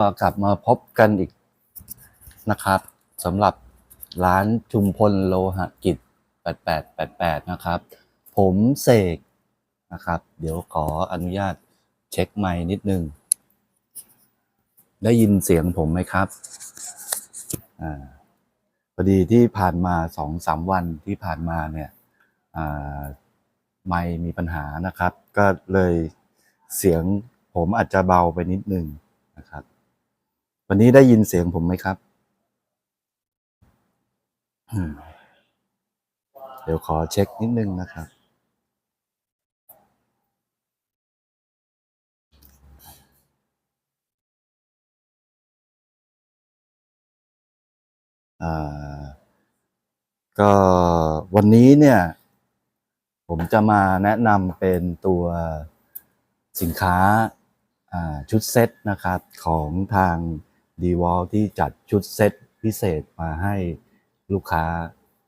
ก็กลับมาพบกันอีกนะครับสำหรับร้านชุมพลโลหะกิจ 8888 นะครับ ผมเสกนะครับ เดี๋ยวขออนุญาตเช็คไมค์นิดนึง ได้ยินเสียงผมไหมครับอ่าพอดีที่ผ่านมาสองสามวันที่ผ่านมาเนี่ยอ่าไมค์มีปัญหานะครับ ก็เลยเสียงผมอาจจะเบาไปนิดนึง วันนี้ได้ยินเสียงผมไหมครับ เดี๋ยวขอเช็คนิดนึงนะครับอ่าก็วันนี้เนี่ย ผมจะมาแนะนำเป็นตัวสินค้าอ่าชุดเซตนะครับของทาง ดีวอลที่จัดชุดเซตพิเศษมาให้ลูกค้า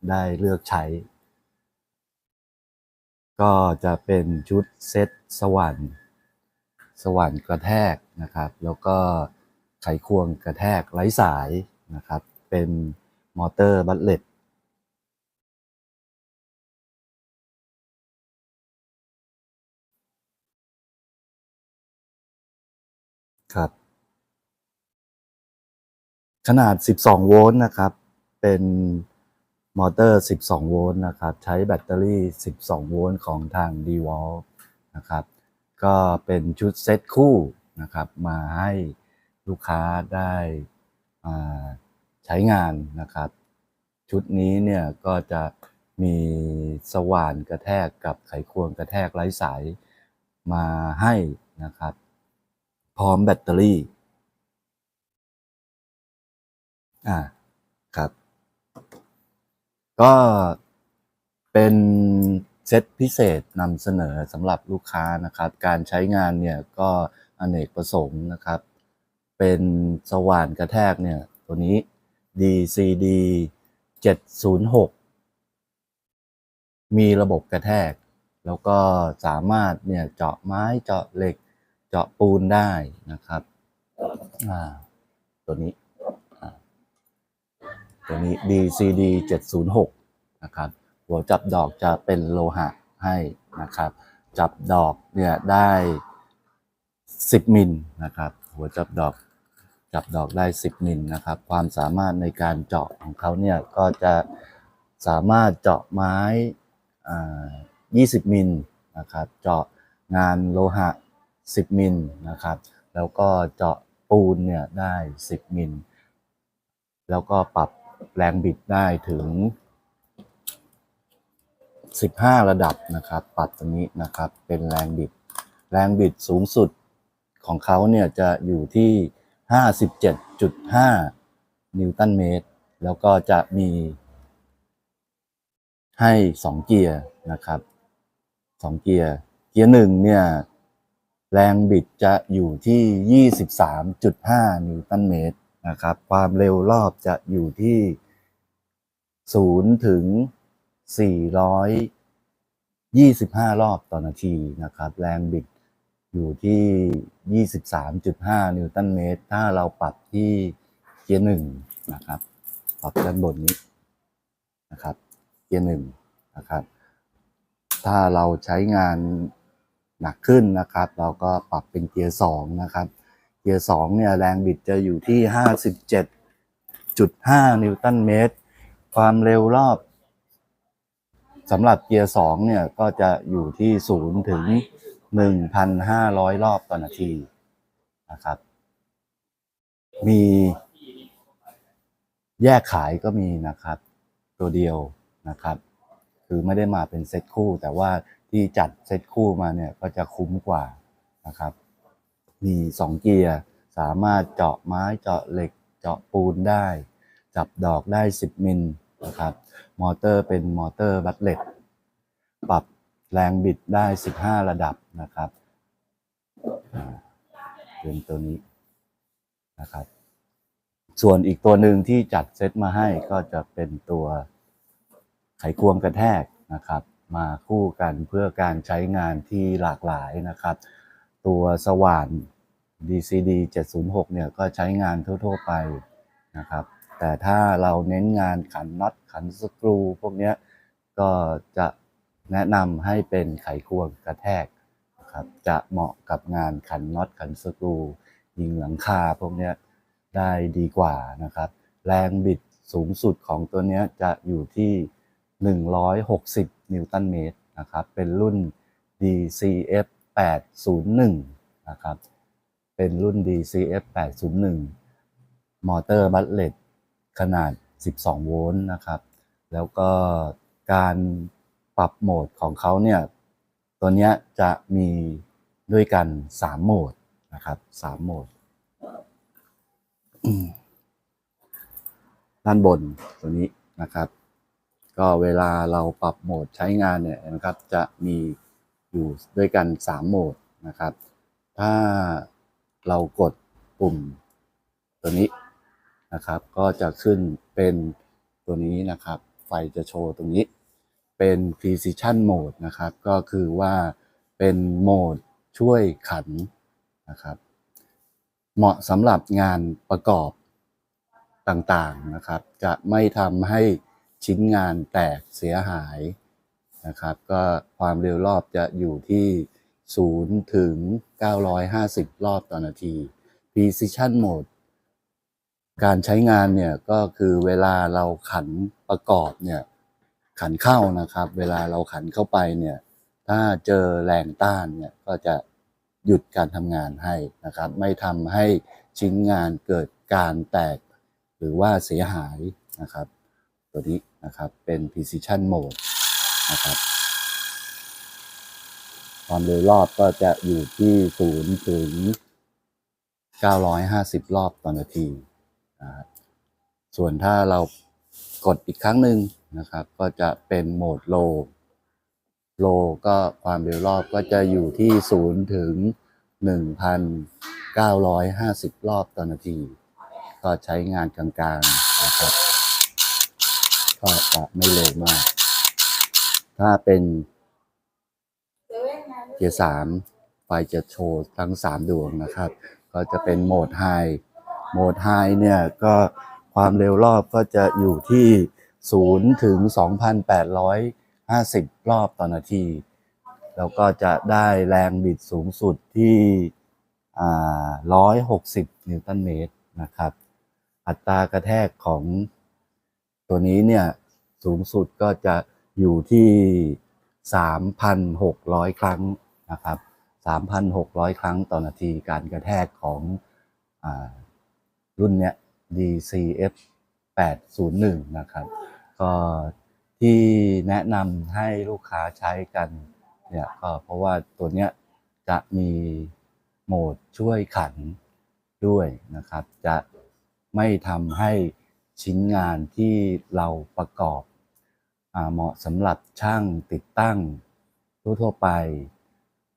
ได้เลือกใช้ ก็จะเป็นชุดเซตสว่านสว่านกระแทกนะครับ แล้วก็ไขควงกระแทกไร้สายนะครับ เป็นมอเตอร์บัตเลต ขนาด 12 โวลต์นะครับ เป็นมอเตอร์ 12 โวลต์นะครับ ใช้แบตเตอรี่ 12 โวลต์ของทาง d w a l นะครับ ก็เป็นชุดเซตคู่นะครับ มาให้ลูกค้าได้ใช้งานนะครับ ชุดนี้เนี่ยก็จะมีสว่านกระแทกกับไขควงกระแทกไร้สายมาให้นะครับ พร้อมแบตเตอรี่ อ่าครับ ก็เป็นเซตพิเศษนำเสนอสำหรับลูกค้านะครับ การใช้งานเนี่ยก็อเนกประสงค์นะครับ เป็นสว่านกระแทกเนี่ย ตัวนี้ DCD 706 มีระบบกระแทก แล้วก็สามารถเนี่ยเจาะไม้เจาะเหล็ก เจาะปูนได้นะครับ อ่า ตัวนี้ ตัวนี้ DCD 706นะครับ หัวจับดอกจะเป็นโลหะให้นะครับ จับดอกเนี่ยได้ 10 มิลนะครับ หัวจับดอกจับดอกได้ 10 มิลนะครับ ความสามารถในการเจาะของเขาเนี่ยก็จะสามารถเจาะไม้อ่า20 มิลนะครับ เจาะงานโลหะ 10 มิลนะครับ แล้วก็เจาะปูนเนี่ยได้ 10 มิล แล้วก็ปรับ แรงบิดได้ถึง 15 ระดับนะครับปรับตรงนี้นะครับเป็นแรงบิด แรงบิดสูงสุดของเขาเนี่ยจะอยู่ที่ 57.5 นิวตันเมตร แล้วก็จะมีให้ 2 เกียร์นะครับ 2 เกียร์ เกียร์หนึ่งเนี่ยแรงบิดจะอยู่ที่ 23.5 นิวตันเมตร นะครับ ความเร็วรอบจะอยู่ที่ 0 ถึง 425 รอบต่อนาทีนะครับ แรงบิดอยู่ที่ 23.5 นิวตันเมตร ถ้าเราปรับที่เกียร์หนึ่งนะครับ ปรับด้านบนนี้นะครับ เกียร์หนึ่งนะครับ ถ้าเราใช้งานหนักขึ้นนะครับ เราก็ปรับเป็นเกียร์สองนะครับ เกียร์สองเนี่ยแรงบิดจะอยู่ที่57.5นิวตันเมตร ความเร็วรอบสำหรับเกียร์สองเนี่ยก็จะอยู่ที่0ถึง1,500รอบต่อนาทีนะครับ มีแยกขายก็มีนะครับ ตัวเดียวนะครับ คือไม่ได้มาเป็นเซตคู่ แต่ว่าที่จัดเซตคู่มาเนี่ยก็จะคุ้มกว่านะครับ มีสองเกียร์สามารถเจาะไม้เจาะเหล็กเจาะปูนได้ จับดอกได้ 10 มิลนะครับมอเตอร์เป็นมอเตอร์บัตเล็ตปรับแรงบิดได้ 15 ระดับนะครับอ่าเป็นตัวนี้นะครับ ส่วนอีกตัวหนึ่งที่จัดเซตมาให้ก็จะเป็นตัวไขควงกระแทกนะครับ มาคู่กันเพื่อการใช้งานที่หลากหลายนะครับ ตัวสว่าน DCD 706เนี่ยก็ใช้งานทั่ว ๆ ไปนะครับ แต่ถ้าเราเน้นงานขันน็อตขันสกรูพวกนี้ก็จะแนะนำให้เป็นไขควงกระแทกนะครับจะเหมาะกับงานขันน็อตขันสกรู ยิงหลังคาพวกนี้ได้ดีกว่านะครับ แรงบิดสูงสุดของตัวนี้จะอยู่ที่ 160 นิวตันเมตรนะครับ เป็นรุ่น DCF 801 นะครับ เป็นรุ่น DCF 801 มอเตอร์บัตเลตขนาด 12 โวลต์นะครับ แล้วก็การปรับโหมดของเขาเนี่ย ตัวเนี้ยจะมีด้วยกัน 3 โหมดนะครับ 3 โหมด ด้านบนตัวนี้นะครับ ก็เวลาเราปรับโหมดใช้งานเนี่ยนะครับ จะมี อยู่ด้วยกัน 3 โหมดนะครับ ถ้าเรากดปุ่มตัวนี้นะครับ ก็จะขึ้นเป็นตัวนี้นะครับ ไฟจะโชว์ตรงนี้ เป็น precision mode นะครับ ก็คือว่าเป็นโหมดช่วยขันนะครับ เหมาะสำหรับงานประกอบต่างๆนะครับ จะไม่ทำให้ชิ้นงานแตกเสียหาย นะครับ ก็ความเร็วรอบจะอยู่ที่ 0 ถึง 950 รอบต่อนาที Precision Mode การใช้งานเนี่ยก็คือเวลาเราขันประกอบเนี่ยขันเข้านะครับ เวลาเราขันเข้าไปเนี่ยถ้าเจอแรงต้านเนี่ยก็จะหยุดการทำงานให้นะครับ ไม่ทำให้ชิ้นงานเกิดการแตก หรือว่าเสียหายนะครับ ตัวนี้นะครับเป็น precision mode นะครับ ความเร็วรอบก็จะอยู่ที่0ถึง950รอบต่อนาทีนะครับส่วนถ้าเรากดอีกครั้งหนึ่งนะครับ ก็จะเป็นโหมด low low ก็ความเร็วรอบก็จะอยู่ที่0ถึง1,950รอบต่อนาที ก็ใช้งานกลางๆนะครับ ก็จะไม่เร็วมาก ถ้าเป็นเกียร์สามไฟจะโชว์ทั้งสามดวงนะครับ ก็จะเป็นโหมดไฮโหมดไฮเนี่ยก็ความเร็วรอบก็จะอยู่ที่ 0 ถึง 2,850 รอบต่อนาที แล้วก็จะได้แรงบิดสูงสุดที่อ่า160 นิวตันเมตรนะครับ อัตรากระแทกของตัวนี้เนี่ยสูงสุดก็จะ อยู่ที่ 3,600 ครั้งนะครับ 3,600 ครั้งต่อนาทีการกระแทกของอรุ่นเนี้ย DCF 801 นะครับ ก็ที่แนะนำให้ลูกค้าใช้กันเนี่ยก็เพราะว่าตัวเนี้ยจะมีโหมดช่วยขันด้วยนะครับ จะไม่ทำให้ชิ้นงานที่เราประกอบ เหมาะสำหรับช่างติดตั้งทั่วๆไป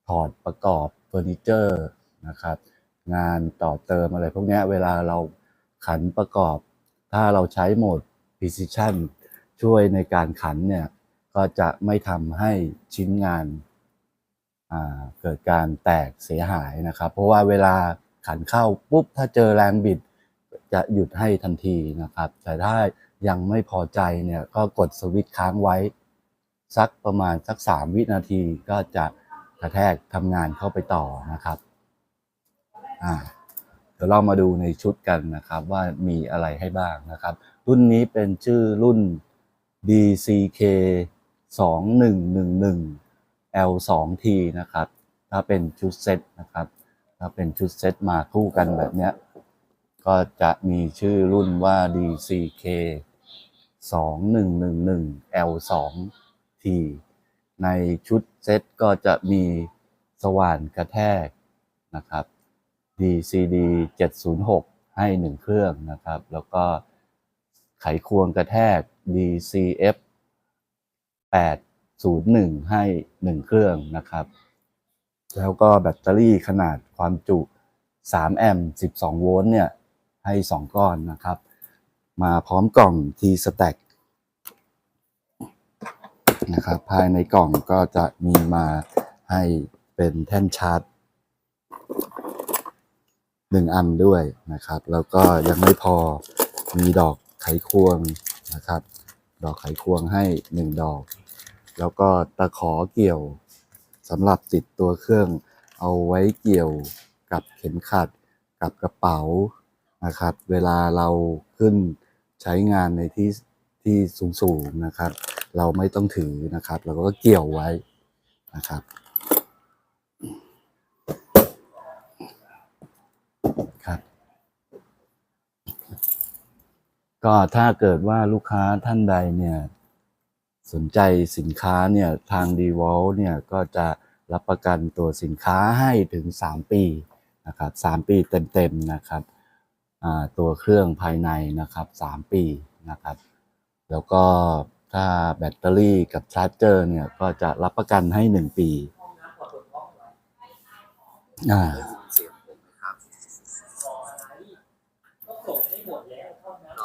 ถอดประกอบเฟอร์นิเจอร์นะครับ งานต่อเติมอะไรพวกนี้เวลาเราขันประกอบ ถ้าเราใช้โหมด precision ช่วยในการขันเนี่ย ก็จะไม่ทำให้ชิ้นงานาเกิดการแตกเสียหายนะครับ เพราะว่าเวลาขันเข้าปุ๊บ ถ้าเจอแรงบิดจะหยุดให้ทันทีนะครับแต่ถ้า ยังไม่พอใจเนี่ยก็กดสวิตช์ค้างไว้ สักประมาณสัก3วินาทีก็จะกระแทกทำงานเข้าไปต่อนะครับอ่าเดี๋ยวเรามาดูในชุดกันนะครับว่ามีอะไรให้บ้างนะครับ รุ่นนี้เป็นชื่อรุ่น DCK 2111 L2T นะครับ ถ้าเป็นชุดเซตนะครับ ถ้าเป็นชุดเซตมาคู่กันแบบเนี้ย ก็จะมีชื่อรุ่นว่า DCK 2111 L2T ในชุดเซตก็จะมีสว่านกระแทกนะครับ DCD 706 ให้ 1 เครื่องนะครับ แล้วก็ไขควงกระแทก DCF 801 ให้ 1 เครื่องนะครับ แล้วก็แบตเตอรี่ขนาดความจุ 3 แอมป์ 12 โวลต์เนี่ย ให้ 2 ก้อนนะครับ มาพร้อมกล่อง T Stack นะครับ ภายในกล่องก็จะมีมาให้เป็นแท่นชาร์จหนึ่งอันด้วยนะครับ แล้วก็ยังไม่พอมีดอกไขควงนะครับ ดอกไขควงให้หนึ่งดอก แล้วก็ตะขอเกี่ยวสำหรับติดตัวเครื่องเอาไว้เกี่ยวกับเข็มขัดกับกระเป๋า นะครับ เวลาเราขึ้นใช้งานในที่ที่สูงๆนะครับ เราไม่ต้องถือนะครับ เราก็เกี่ยวไว้นะครับครับ ก็ถ้าเกิดว่าลูกค้าท่านใดเนี่ยสนใจสินค้าเนี่ยทาง d w a l เนี่ยก็จะรับประกันตัวสินค้าให้ถึง 3 ปีนะครับ3ปีเต็ม ๆ นะครับ ตัวเครื่องภายในนะครับ3ปีนะครับ แล้วก็ถ้าแบตเตอรี่กับชาร์จเจอร์เนี่ยก็จะรับประกันให้ 1 ปีอ่า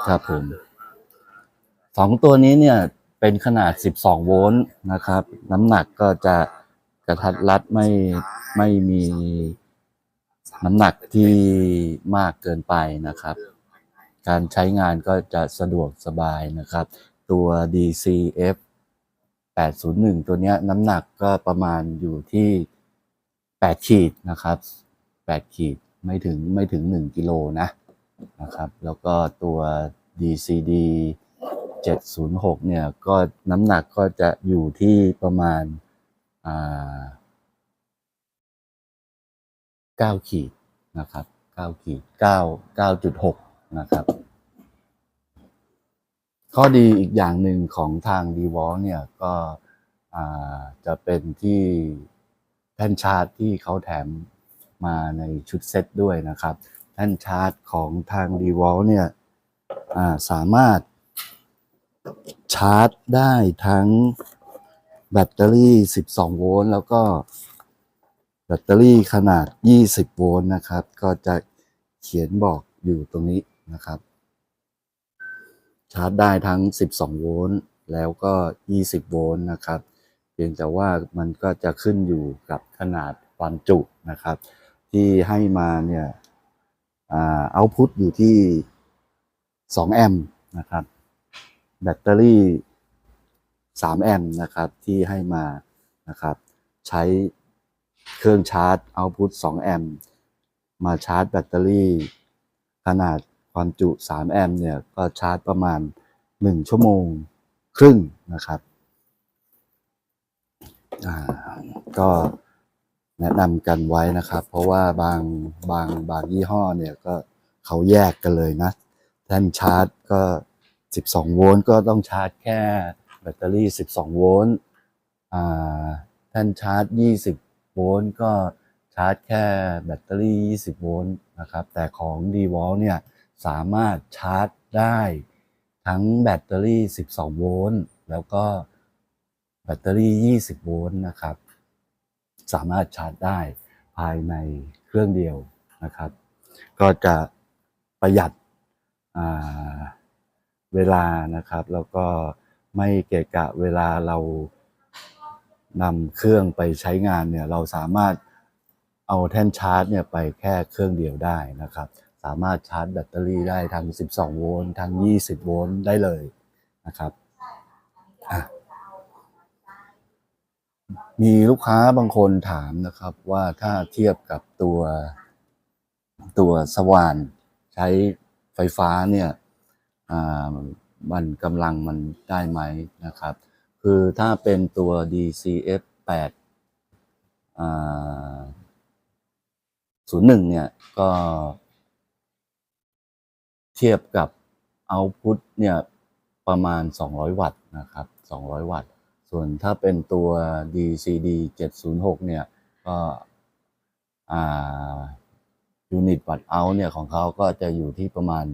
ครับผมสองตัวนี้เนี่ยเป็นขนาด 12 โวลต์นะครับ น้ำหนักก็จะกระทัดรัดไม่ไม่มี น้ำหนักที่มากเกินไปนะครับ การใช้งานก็จะสะดวกสบายนะครับ ตัว DCF 801 ตัวเนี้ยน้ำหนักก็ประมาณอยู่ที่ 8 ขีดนะครับ 8 ขีดไม่ถึงไม่ถึง 1 กิโลนะนะครับ แล้วก็ตัว DCD 706 เนี่ย ก็น้ำหนักก็จะอยู่ที่ประมาณอ่า 9 ขีดนะครับ 9 ขีด 9 9.6 นะครับ ข้อดีอีกอย่างหนึ่งของทาง d w a l เนี่ยก็จะเป็นที่แท่นชาร์จที่เขาแถมมาในชุดเซตด้วยนะครับ แท่นชาร์จของทาง d w a l เนี่ยาสามารถชาร์จได้ทั้งแบตเตอรี่ 12 โวลต์แล้วก็ แบตเตอรี่ขนาด 20 โวลต์นะครับ ก็จะเขียนบอกอยู่ตรงนี้นะครับ ชาร์จได้ทั้ง 12 โวลต์แล้วก็ 20 โวลต์นะครับ เพียงแต่ว่ามันก็จะขึ้นอยู่กับขนาดความจุนะครับ ที่ให้มาเนี่ยเอาพุตอยู่ที่ 2 แอมป์นะครับ แบตเตอรี่ 3 แอมป์นะครับที่ให้มานะครับ ใช้ เครื่องชาร์จเอาพุต2แอมป์มาชาร์จแบตเตอรี่ ขนาดความจุ 3 แอมป์เนี่ย ก็ชาร์จประมาณ 1 ชั่วโมงครึ่งนะครับก็แนะนำกันไว้นะครับ เพราะว่าบางบางบางยี่ห้อเนี่ยก็เขาแยกกันเลยนะแท่นชาร์จก็ 12 โวลต์ก็ต้องชาร์จแค่แบตเตอรี่ 12 โวลต์อ่าแท่นชาร์จ 20 โวลต์ก็ชาร์จแค่แบตเตอรี่ 20 โวลต์นะครับ แต่ของ d w a l เนี่ยสามารถชาร์จได้ทั้งแบตเตอรี่ 12 โวลต์แล้วก็แบตเตอรี่ 20 โวลต์นะครับ สามารถชาร์จได้ภายในเครื่องเดียวนะครับ ก็จะประหยัดเวลานะครับ แล้วก็ไม่เกะกะเวลาเรา นำเครื่องไปใช้งานเนี่ยเราสามารถเอาแท่นชาร์จเนี่ยไปแค่เครื่องเดียวได้นะครับ สามารถชาร์จแบตเตอรี่ได้ทั้ง 12 โวลต์ทั้ง 20 โวลต์ได้เลยนะครับมีลูกค้าบางคนถามนะครับว่าถ้าเทียบกับตัวตัวสว่านใช้ไฟฟ้าเนี่ยมันกำลังมันได้ไหมนะครับ คือถ้าเป็นตัว DCF 8อ่า01 เนี่ย ก็ เทียบกับ output เนี่ย ประมาณ 200 วัตต์นะครับ 200 วัตต์ ส่วนถ้าเป็นตัว DCD 706 เนี่ย ก็อ่ายูนิตวัตต์เอาเนี่ย ของเขาก็จะอยู่ที่ประมาณ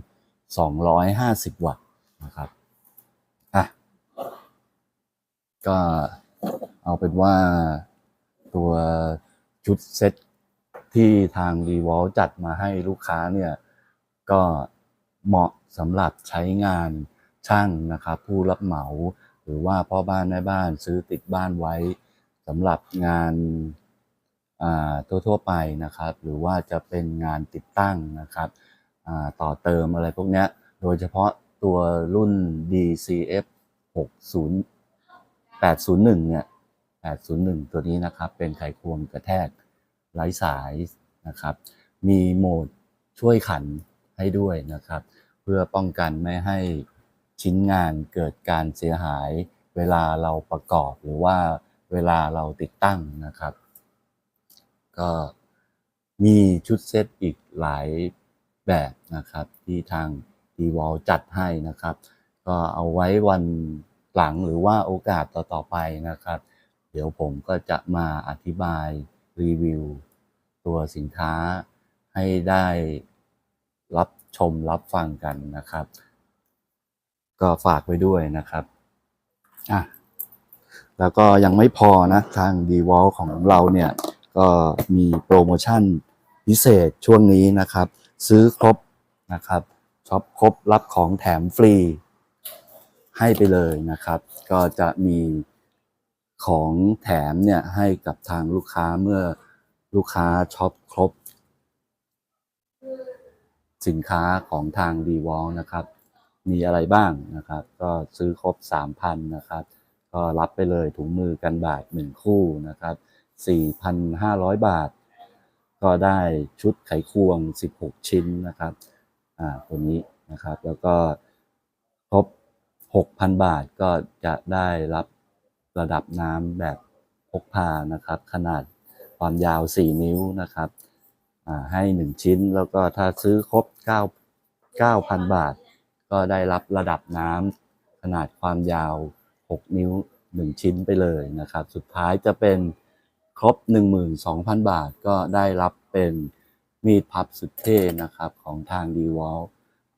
250 วัตต์นะครับอะ ก็เอาเป็นว่าตัวชุดเซ็ตที่ทาง d w a l จัดมาให้ลูกค้าเนี่ย ก็เหมาะสำหรับใช้งานช่างนะครับ ผู้รับเหมาหรือว่าพ่อบ้านแม่บ้านซื้อติดบ้านไว้สำหรับงานอ่าทั่วๆไปนะครับ หรือว่าจะเป็นงานติดตั้งนะครับอ่าต่อเติมอะไรพวกนี้โดยเฉพาะตัวรุ่น DCF 60 801 เนี่ย 801 ตัวนี้นะครับ เป็นไขควงกระแทกไร้สายนะครับ มีโหมดช่วยขันให้ด้วยนะครับ เพื่อป้องกันไม่ให้ชิ้นงานเกิดการเสียหาย เวลาเราประกอบหรือว่าเวลาเราติดตั้งนะครับ ก็มีชุดเซตอีกหลายแบบนะครับ ที่ทาง d w a l จัดให้นะครับ ก็เอาไว้วัน หลังหรือว่าโอกาสต่อๆไปนะครับ เดี๋ยวผมก็จะมาอธิบายรีวิว ตัวสินค้าให้ได้รับชมรับฟังกันนะครับ ก็ฝากไว้ด้วยนะครับอะแล้วก็ยังไม่พอนะทาง d w a l ของเราเนี่ย ก็มีโปรโมชั่นพิเศษช่วงนี้นะครับ ซื้อครบนะครับช็อปครบรับของแถมฟรี ให้ไปเลยนะครับ ก็จะมีของแถมเนี่ยให้กับทางลูกค้าเมื่อลูกค้าช็อปครบ สินค้าของทาง d w a l นะครับ มีอะไรบ้างนะครับ ก็ซื้อครบ 3,000 นะครับ ก็รับไปเลยถุงมือกันบาด1คู่นะครับ 4,500 บาท ก็ได้ชุดไขควง 16 ชิ้นนะครับ อ่า ตัวนี้นะครับ แล้วก็ 6,000 บาทก็จะได้รับระดับน้ำแบบพกพานะครับ ขนาดความยาว 4 นิ้วนะครับให้ 1 ชิ้นแล้วก็ถ้าซื้อครบ 9 9,000 บาท ก็ได้รับระดับน้ำขนาดความยาว 6 นิ้ว 1 ชิ้นไปเลยนะครับ สุดท้ายจะเป็นครบ 12,000 บาทก็ได้รับเป็นมีดพับสุดเท่นะครับของทาง d w a l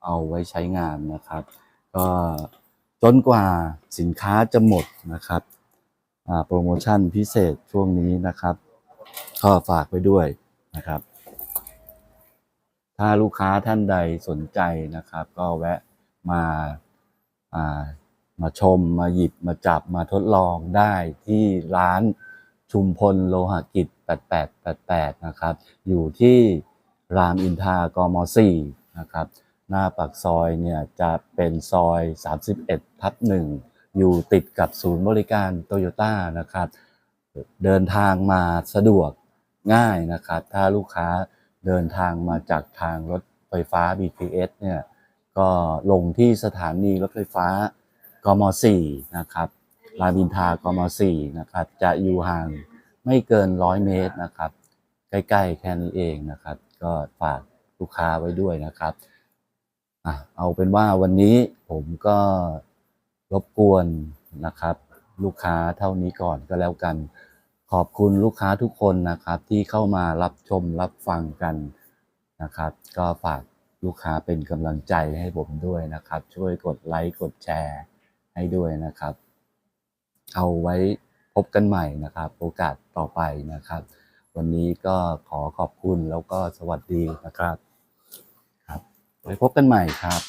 เอาไว้ใช้งานนะครับ ก็ จนกว่าสินค้าจะหมดนะครับโปรโมชั่นพิเศษช่วงนี้นะครับก็ฝากไว้ด้วยนะครับ ถ้าลูกค้าท่านใดสนใจนะครับ ก็แวะมาามาชมมาหยิบมาจับมาทดลองได้ที่ร้านชุมพลโลหกิจ 8888 นะครับ อยู่ที่รามอินทรากม 4 นะครับ หน้าปากซอยเนี่ยจะเป็นซอย 31ทับ1อยู่ติดกับศูนย์บริการโตโยต้านะครับ เดินทางมาสะดวกง่ายนะครับ ถ้าลูกค้าเดินทางมาจากทางรถไฟฟ้า BTS เนี่ยก็ลงที่สถานีรถไฟฟ้ากม 4 นะครับรามอินทากม 4 นะครับ จะอยู่ห่างไม่เกิน 100 เมตรนะครับ ใกล้ ๆ แค่นี้เองนะครับ ก็ฝากลูกค้าไว้ด้วยนะครับ อะเอาเป็นว่าวันนี้ผมก็รบกวนนะครับ ลูกค้าเท่านี้ก่อนก็แล้วกัน ขอบคุณลูกค้าทุกคนนะครับ ที่เข้ามารับชมรับฟังกันนะครับ ก็ฝากลูกค้าเป็นกำลังใจให้ผมด้วยนะครับ ช่วยกดไลค์กดแชร์ให้ด้วยนะครับ เอาไว้พบกันใหม่นะครับ โอกาสต่อไปนะครับ วันนี้ก็ขอขอบคุณแล้วก็สวัสดีนะครับครับ ไว้พบกันใหม่ครับ